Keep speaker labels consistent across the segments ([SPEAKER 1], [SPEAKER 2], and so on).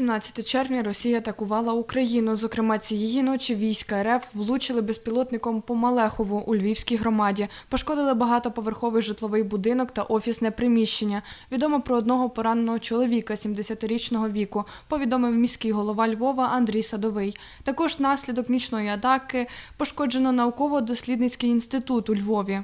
[SPEAKER 1] 18 червня Росія атакувала Україну. Зокрема, цієї ночі війська РФ влучили безпілотником по Малехову у Львівській громаді. Пошкодили багатоповерховий житловий будинок та офісне приміщення. Відомо про одного пораненого чоловіка 70-річного віку. Повідомив міський голова Львова Андрій Садовий. Також наслідок нічної атаки пошкоджено науково-дослідницький інститут у Львові.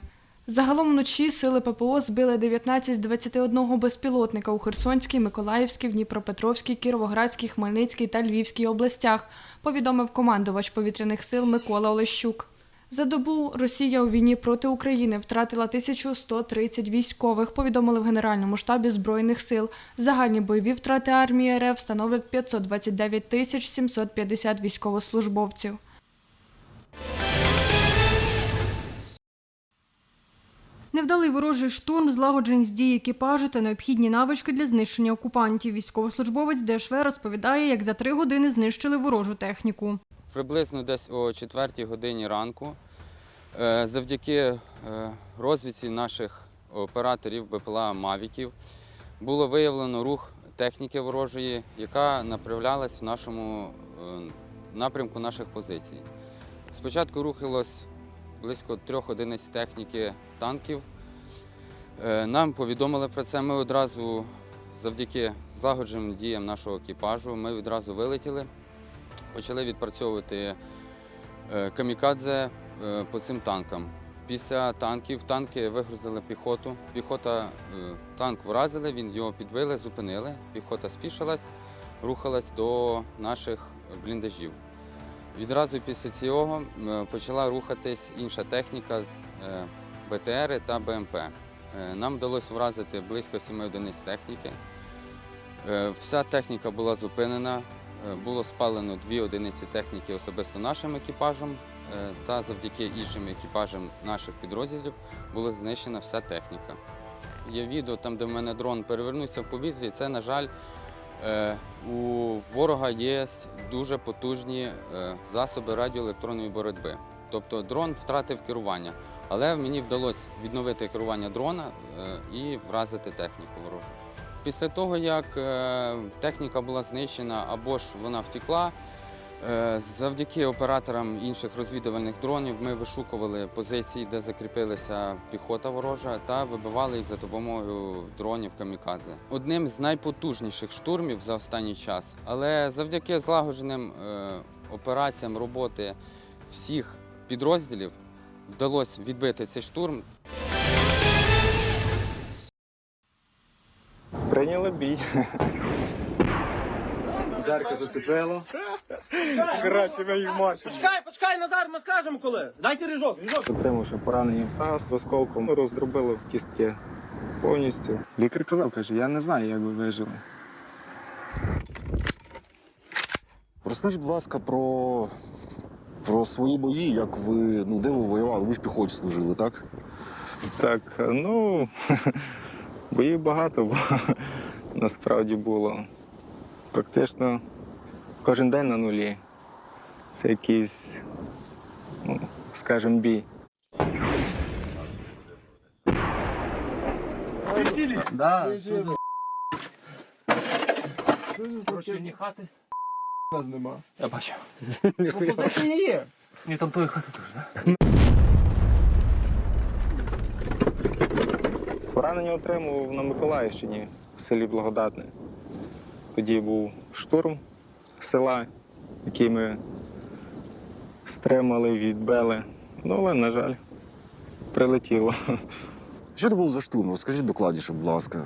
[SPEAKER 1] Загалом вночі сили ППО збили 19 з 21 безпілотника у Херсонській, Миколаївській, Дніпропетровській, Кіровоградській, Хмельницькій та Львівській областях, повідомив командувач повітряних сил Микола Олещук. За добу Росія у війні проти України втратила 1130 військових, повідомили в Генеральному штабі Збройних сил. Загальні бойові втрати армії РФ становлять 529 тисяч 750 військовослужбовців.
[SPEAKER 2] Невдалий ворожий штурм, злагодженість дій екіпажу та необхідні навички для знищення окупантів. Військовослужбовець ДШВ розповідає, як за три години знищили ворожу техніку.
[SPEAKER 3] Приблизно десь о 4 годині ранку, е, завдяки е, розвідці наших операторів БПЛА Мавіків, було виявлено рух техніки ворожої, яка направлялась в нашому е, напрямку наших позицій. Спочатку рухалось близько трьох одиниць техніки танків. Е, Нам повідомили про це. Ми одразу, завдяки злагодженим діям нашого екіпажу, ми відразу вилетіли почали відпрацьовувати е, камікадзе е, по цим танкам. Після танків танки вигрузили піхоту. Піхота, танк вразили, він його підбили, зупинили. Піхота спішилась, рухалась до наших бліндажів. Відразу після цього почала рухатись інша техніка БТРи та БМП. Е, Нам вдалося вразити близько 7 одиниць техніки. Е, Вся техніка була зупинена, Е, було спалено дві одиниці техніки особисто нашим екіпажем, та завдяки іншим екіпажам наших підрозділів була знищена вся техніка. Є відео там, де в мене дрон перевернувся в повітрі. Це, на жаль, у ворога є дуже потужні засоби радіоелектронної боротьби. Тобто дрон втратив керування, але мені вдалося відновити керування дрона е, і вразити техніку ворожу. Після того, як е, техніка була знищена або ж вона втекла, е, завдяки операторам інших розвідувальних дронів ми вишукували позиції, де закріпилася піхота ворожа, та вибивали їх за допомогою дронів камікадзе. Одним з найпотужніших штурмів за останній час, але завдяки злагодженим операціям роботи всіх підрозділів вдалося відбити цей штурм.
[SPEAKER 4] Прийняли бій.
[SPEAKER 5] Зерка зацепило.
[SPEAKER 4] Коротше, ми їх мочимо.
[SPEAKER 5] Почекай, почекай, Назар, ми скажемо коли. Дайте ріжок, ріжок.
[SPEAKER 4] Отримавши поранення в таз з осколком, роздробило кістки повністю. Лікар казав, каже, я не знаю, як ви вижили.
[SPEAKER 6] Розкажіть, будь ласка, про, про свої бої, як ви, ну, де ви воювали? Ви в піхоті служили, так?
[SPEAKER 4] Так, ну боїв багато бо насправді було. Практично кожен день на нулі. Це якийсь, ну, скажімо, бій. Поранення отримував на Миколаївщині в селі Благодатне. Тоді був штурм села, який ми стримали, відбили. Ну, але, на жаль, прилетіло.
[SPEAKER 6] Що це був за штурм? Розкажіть докладніше, будь ласка.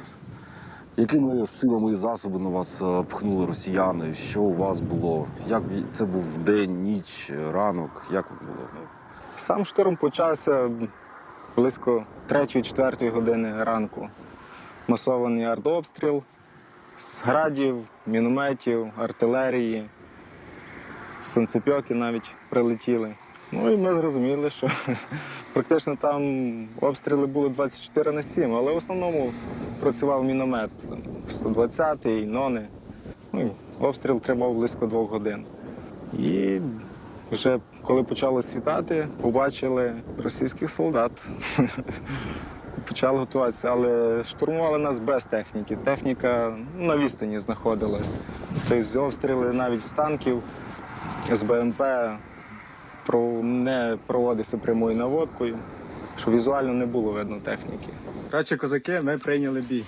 [SPEAKER 6] Якими силами і засобами на вас е, пхнули росіяни? Що у вас було? Як це був день, ніч, ранок? Як воно було?
[SPEAKER 4] Сам штурм почався близько 3-4 години ранку. Масований артобстріл з градів, мінометів, артилерії, сонцепьоки навіть прилетіли. Ну і ми зрозуміли, що практично там обстріли були 24 на 7, але в основному працював міномет 120-й, нони. Ну, обстріл тривав близько двох годин. І вже коли почало світати, побачили російських солдат. почали готуватися, але штурмували нас без техніки. Техніка на відстані знаходилась. Тобто обстріли навіть з танків, з БМП не проводився прямою наводкою, що візуально не було видно техніки.
[SPEAKER 5] Коротше, козаки, ми прийняли бій.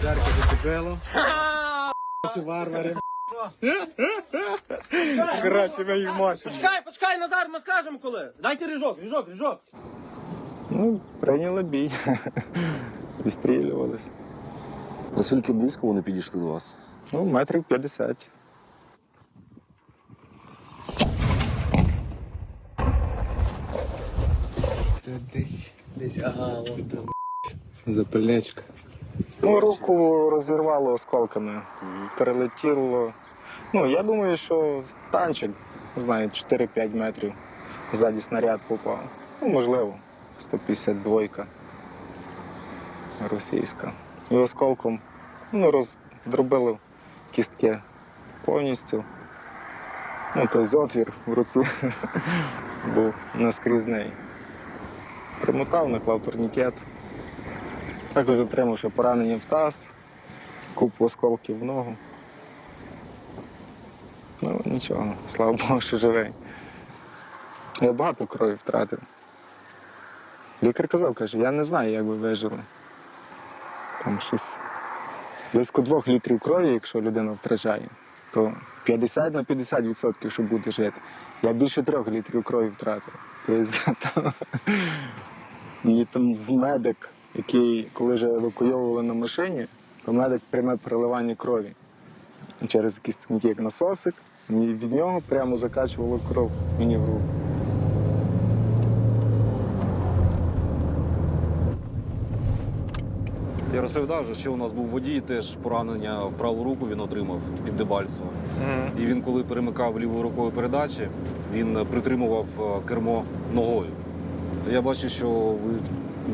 [SPEAKER 5] Дзерка зацепило. Наші варвари. Коротше, ми їх мочимо.
[SPEAKER 7] Почекай, почекай, Назар, ми скажемо коли. Дайте ріжок, ріжок, ріжок.
[SPEAKER 4] Ну, прийняли бій, відстрілювалися.
[SPEAKER 6] Наскільки близько вони підійшли до вас?
[SPEAKER 4] Ну, метрів 50.
[SPEAKER 8] Десь, десь, ага, вон там.
[SPEAKER 4] Запальничка. Ну, руку розірвало осколками. Перелетіло. Ну, я думаю, що танчик, не знаю, 4-5 метрів ззаді снаряд попав. Ну, можливо, 152 російська. І осколком ну, роздробило кістки повністю. Ну, тобто отвір в руці був наскрізний. Примотав, наклав турнікет. Також отримав ще поранення в таз, купу осколків в ногу. Ну, нічого, слава Богу, що живий. Я багато крові втратив. Лікар казав, каже, я не знаю, як ви вижили. Там щось близько двох літрів крові, якщо людина втрачає, то 50 на 50% щоб буде жити. Я більше трьох літрів крові втратив. Тобто і там з медик, який, коли вже евакуйовували на машині, то медик пряме переливання крові. Через якийсь такий як насосик, і від нього прямо закачувало кров мені в руку.
[SPEAKER 6] Я розповідав, вже, що у нас був водій, теж поранення в праву руку він отримав під Дебальцево. І він, коли перемикав лівою рукою передачі, він притримував е, кермо ногою. Я бачу, що ви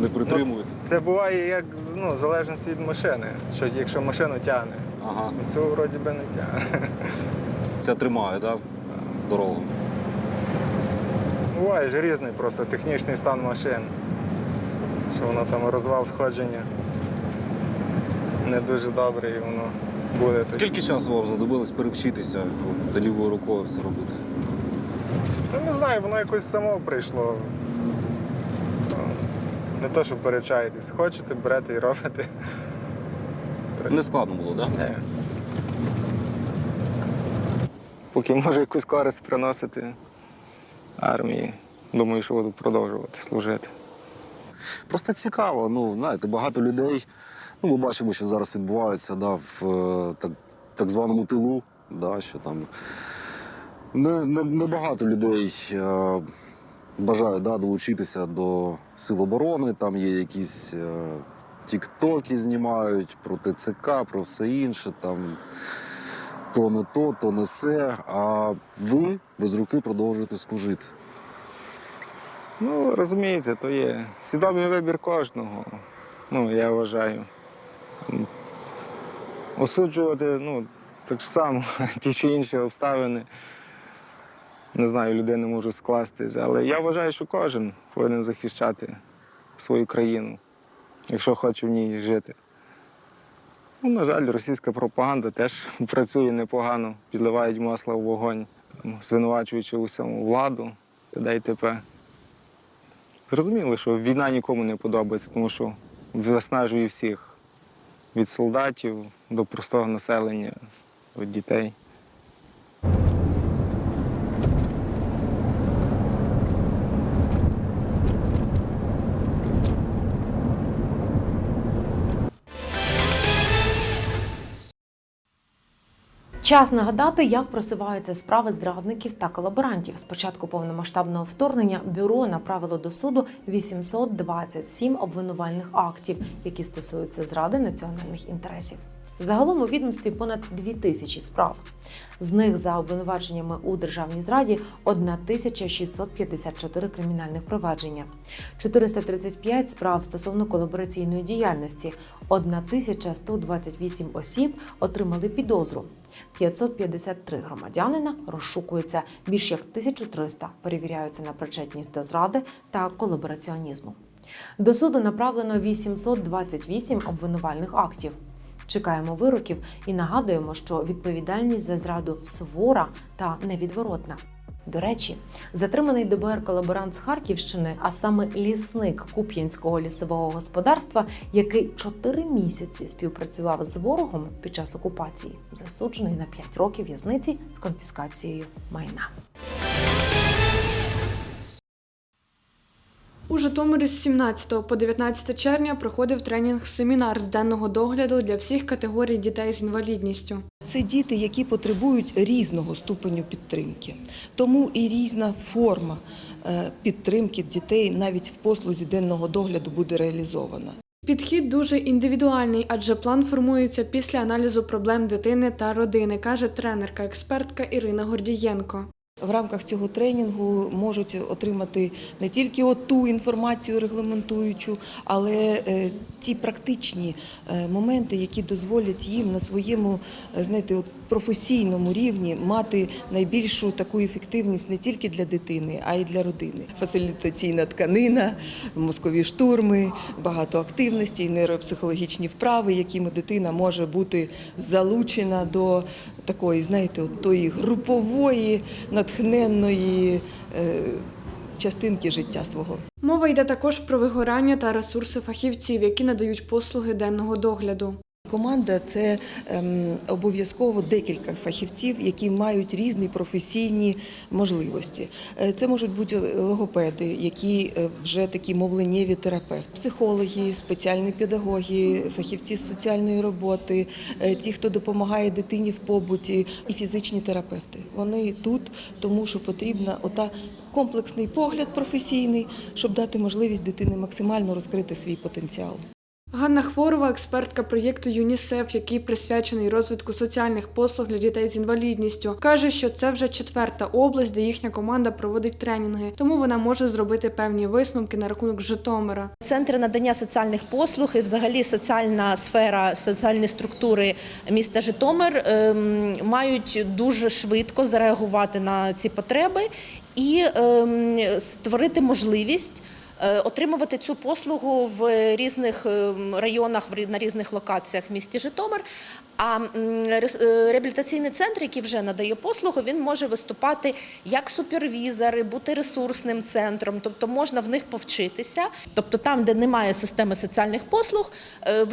[SPEAKER 6] не притримуєте.
[SPEAKER 4] Це буває як ну, в залежності від машини. Що якщо машину тягне,
[SPEAKER 6] Ага,
[SPEAKER 4] цю вроді би не тягне.
[SPEAKER 6] це тримає, так? Дорогу.
[SPEAKER 4] Буває ж різний просто технічний стан машин. Що воно там розвал сходження не дуже добре і воно буде.
[SPEAKER 6] Скільки часу вам знадобилось перевчитися от, лівою рукою все робити?
[SPEAKER 4] Та не знаю, воно якось само прийшло. Не то, що перечаєтесь. Хочете, берете і робите.
[SPEAKER 6] Не складно було, так?
[SPEAKER 4] Ні. Поки може якусь користь приносити армії, думаю, що буду продовжувати служити.
[SPEAKER 6] Просто цікаво. Ну, знаєте, багато людей. Ну, ми бачимо, що зараз відбувається да, в е, так, так званому тилу, да, що там не, не, не багато людей е, бажають да, долучитися до сил оборони. Там є якісь е, тіктоки знімають про ТЦК, про все інше. Там то не то, то не се. А ви без руки продовжуєте служити.
[SPEAKER 4] Ну, розумієте, то є свідомий вибір кожного. Ну, я вважаю. Осуджувати, ну, так само, ті чи інші обставини. Не знаю, людей не можу скластись, але я вважаю, що кожен повинен захищати свою країну, якщо хоче в ній жити. Ну, на жаль, російська пропаганда теж працює непогано, підливають масло в вогонь, там, звинувачуючи усьому владу, т.д. і т.п. Зрозуміло, що війна нікому не подобається, тому що виснажує всіх від солдатів до простого населення, від дітей.
[SPEAKER 9] Час нагадати, як просуваються справи зрадників та колаборантів. З початку повномасштабного вторгнення бюро направило до суду 827 обвинувальних актів, які стосуються зради національних інтересів. Загалом у відомстві понад 2 тисячі справ. З них за обвинуваченнями у державній зраді 1654 кримінальних провадження, 435 справ стосовно колабораційної діяльності, 1128 осіб отримали підозру. 553 громадянина розшукуються, більш як 1300 перевіряються на причетність до зради та колабораціонізму. До суду направлено 828 обвинувальних актів. Чекаємо вироків і нагадуємо, що відповідальність за зраду сувора та невідворотна. До речі, затриманий ДБР колаборант з Харківщини, а саме лісник Куп'янського лісового господарства, який чотири місяці співпрацював з ворогом під час окупації, засуджений на 5 років в'язниці з конфіскацією майна.
[SPEAKER 1] У Житомирі з 17 по 19 червня проходив тренінг-семінар з денного догляду для всіх категорій дітей з інвалідністю.
[SPEAKER 10] Це діти, які потребують різного ступеню підтримки. Тому і різна форма е, підтримки дітей навіть в послузі денного догляду буде реалізована.
[SPEAKER 1] Підхід дуже індивідуальний, адже план формується після аналізу проблем дитини та родини, каже тренерка-експертка Ірина Гордієнко.
[SPEAKER 10] В рамках цього тренінгу можуть отримати не тільки ту інформацію регламентуючу, але е, ті практичні е, моменти, які дозволять їм на своєму е, знаєте, професійному рівні мати найбільшу таку ефективність не тільки для дитини, а й для родини. Фасилітаційна тканина, мозкові штурми, багато активностей, нейропсихологічні вправи, якими дитина може бути залучена до такої, знаєте, от тої групової, натхненної е, частинки життя свого.
[SPEAKER 1] Мова йде також про вигорання та ресурси фахівців, які надають послуги денного догляду.
[SPEAKER 10] Команда це ем, обов'язково декілька фахівців, які мають різні професійні можливості. Е, Це можуть бути логопеди, які е, вже такі мовленнєві терапевти, психологи, спеціальні педагоги, фахівці з соціальної роботи, е, ті, хто допомагає дитині в побуті, і фізичні терапевти. Вони тут, тому що потрібна ота комплексний погляд професійний, щоб дати можливість дитині максимально розкрити свій потенціал.
[SPEAKER 1] Ганна Хворова, експертка проєкту ЮНІСЕФ, який присвячений розвитку соціальних послуг для дітей з інвалідністю, каже, що це вже четверта область, де їхня команда проводить тренінги, тому вона може зробити певні висновки на рахунок Житомира.
[SPEAKER 11] Центри надання соціальних послуг і взагалі соціальна сфера, соціальні структури міста Житомир ем, мають дуже швидко зареагувати на ці потреби і ем, створити можливість. Е, Отримувати цю послугу в різних ем, районах, на різних локаціях в місті Житомир. А е, реабілітаційний центр, який вже надає послугу, він може виступати як супервізори, бути ресурсним центром, тобто можна в них повчитися. Тобто там, де немає системи соціальних послуг, е,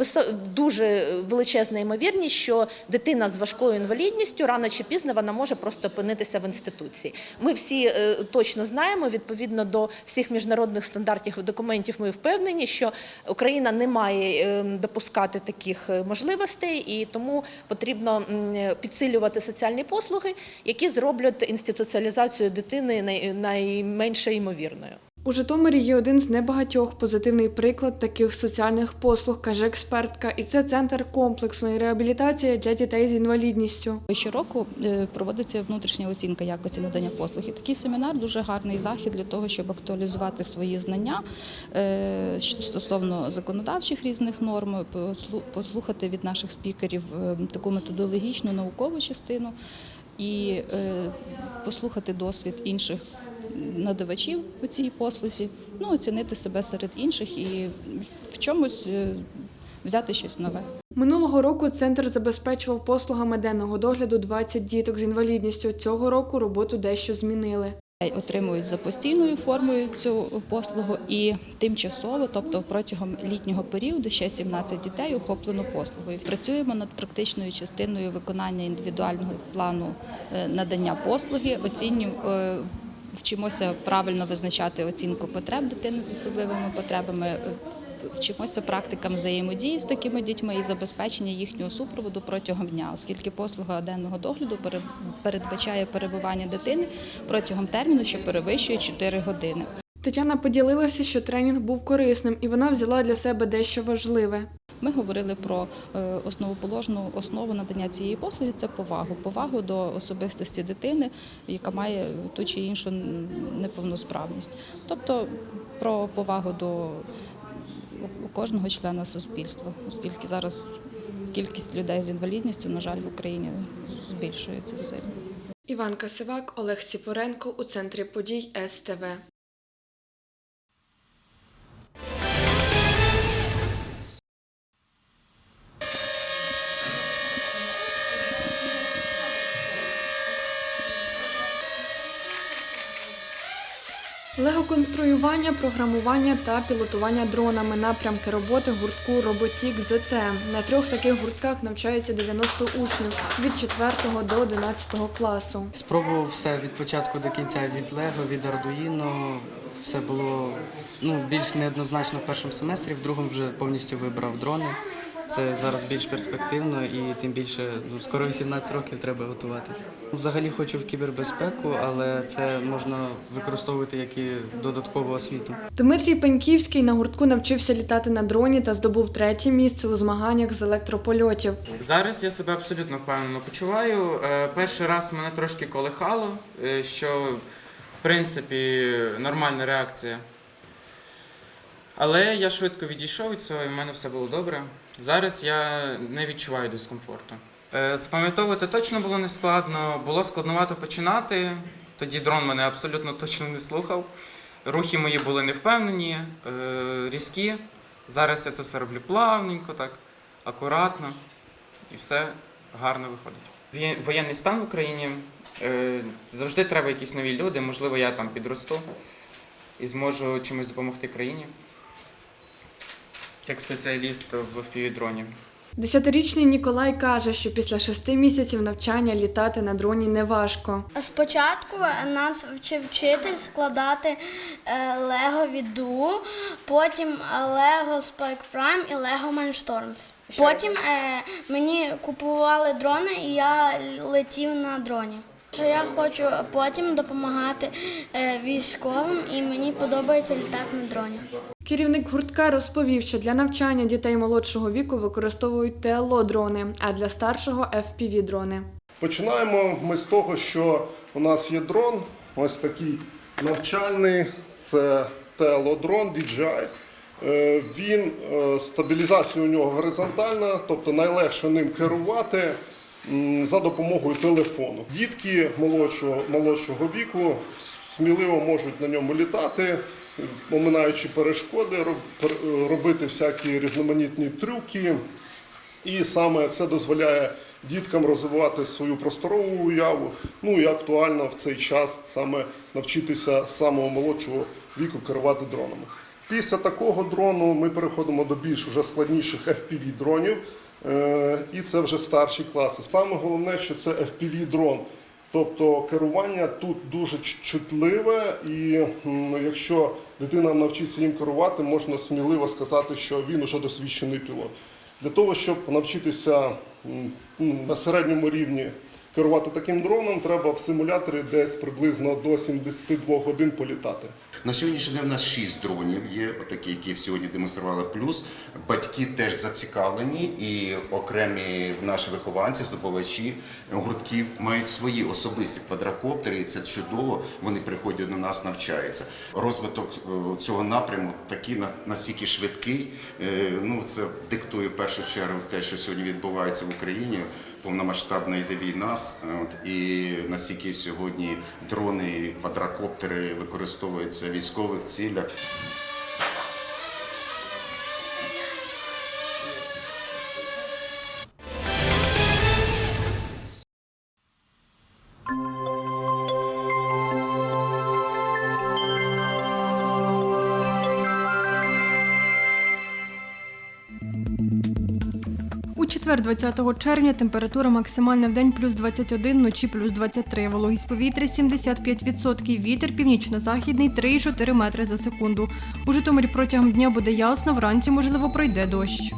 [SPEAKER 11] дуже величезна ймовірність, що дитина з важкою інвалідністю рано чи пізно вона може просто опинитися в інституції. Ми всі е, точно знаємо, відповідно до всіх міжнародних стандартів і документів, ми впевнені, що Україна не має е, допускати таких можливостей, і тому потрібно підсилювати соціальні послуги, які зроблять інституціалізацію дитини найменше ймовірною.
[SPEAKER 1] У Житомирі є один з небагатьох позитивний приклад таких соціальних послуг, каже експертка, і це центр комплексної реабілітації для дітей з інвалідністю.
[SPEAKER 12] Щороку е, проводиться внутрішня оцінка якості надання послуг. І такий семінар дуже гарний захід для того, щоб актуалізувати свої знання е, стосовно законодавчих різних норм, послухати від наших спікерів е, таку методологічну наукову частину і послухати досвід інших надавачів у цій послузі, ну оцінити себе серед інших і в чомусь е, взяти щось нове.
[SPEAKER 1] Минулого року центр забезпечував послугами денного догляду 20 діток з інвалідністю. Цього року роботу дещо змінили.
[SPEAKER 12] Отримують за постійною формою цю послугу і тимчасово, тобто протягом літнього періоду, ще 17 дітей охоплено послугою. Працюємо над практичною частиною виконання індивідуального плану е, надання послуги, оцінюємо. Вчимося правильно визначати оцінку потреб дитини з особливими потребами, е, вчимося практикам взаємодії з такими дітьми і забезпечення їхнього супроводу протягом дня, оскільки послуга денного догляду пере- передбачає перебування дитини протягом терміну, що перевищує 4 години.
[SPEAKER 1] Тетяна поділилася, що тренінг був корисним, і вона взяла для себе дещо важливе.
[SPEAKER 12] Ми говорили про е, основоположну основу надання цієї послуги це повагу. Повагу до особистості дитини, яка має ту чи іншу неповносправність. Тобто про повагу до кожного члена суспільства, оскільки зараз кількість людей з інвалідністю, на жаль, в Україні збільшується сильно.
[SPEAKER 1] Іван Касивак, Олег Сіпоренко у центрі подій СТВ. Лего-конструювання, програмування та пілотування дронами напрямки роботи гуртку Роботік ЗТ. На трьох таких гуртках навчається 90 учнів від 4 до 11 класу.
[SPEAKER 8] Спробував все від початку до кінця, від Лего, від Ардуїно. Все було ну, більш неоднозначно в першому семестрі, в другому вже повністю вибрав дрони. Це зараз більш перспективно і тим більше ну, скоро 18 років треба готуватися. Взагалі хочу в кібербезпеку, але це можна використовувати як і додаткову освіту.
[SPEAKER 1] Дмитрій Пеньківський на гуртку навчився літати на дроні та здобув третє місце у змаганнях з електропольотів.
[SPEAKER 13] Зараз я себе абсолютно впевнено почуваю. Е, Перший раз мене трошки колихало, е, що принципі нормальна реакція. Але я швидко відійшов від цього і в мене все було добре. Зараз я не відчуваю дискомфорту. Е, Запам'ятовувати точно було не складно, було складновато починати. Тоді дрон мене абсолютно точно не слухав. Рухи мої були невпевнені, е, різкі. Зараз я це все роблю плавненько, так, акуратно і все гарно виходить. Воєнний стан в Україні завжди треба якісь нові люди. Можливо, я там підросту і зможу чимось допомогти країні як спеціаліст в FPV-дроні.
[SPEAKER 1] Десятирічний Ніколай каже, що після шести місяців навчання літати на дроні не важко.
[SPEAKER 14] Спочатку нас вчив вчитель складати е, Lego Віду, потім Lego Spike Prime і Lego Mindstorms. Потім е, мені купували дрони і я летів на дроні. Я хочу потім допомагати е, військовим і мені подобається літати на дроні.
[SPEAKER 1] Керівник гуртка розповів, що для навчання дітей молодшого віку використовують ТЛО-дрони, а для старшого FPV-дрони.
[SPEAKER 15] Починаємо ми з того, що у нас є дрон, ось такий навчальний, це телодрон DJI. Е, Він е, стабілізація у нього горизонтальна, тобто найлегше ним керувати за допомогою телефону. Дітки молодшого, молодшого віку сміливо можуть на ньому літати, оминаючи перешкоди, робити всякі різноманітні трюки. І саме це дозволяє діткам розвивати свою просторову уяву. Ну і актуально в цей час саме навчитися самого молодшого віку керувати дронами. Після такого дрону ми переходимо до більш уже складніших FPV-дронів, е, і це вже старші класи. Саме головне, що це FPV-дрон. Тобто керування тут дуже чутливе, і якщо дитина навчиться їм керувати, можна сміливо сказати, що він уже досвідчений пілот. Для того, щоб навчитися на середньому рівні керувати таким дроном, треба в симуляторі десь приблизно до 72 годин політати.
[SPEAKER 16] На сьогоднішній день у нас шість дронів є, отакі, які сьогодні демонстрували. Плюс батьки теж зацікавлені, і окремі наші вихованці, здобувачі гуртків мають свої особисті квадрокоптери, і це чудово. Вони приходять до нас, навчаються. Розвиток е, цього напряму такий на- настільки швидкий. е, Ну це диктує в першу чергу те, що сьогодні відбувається в Україні. Повномасштабна йде війна, от, і наскільки сьогодні дрони, квадрокоптери використовуються в військових цілях.
[SPEAKER 2] Четвер, 20 червня, температура максимальна в день плюс 21, вночі плюс 23. Вологість повітря 75%, вітер північно-західний 3,4 метри за секунду. У Житомирі протягом дня буде ясно, вранці, можливо, пройде дощ.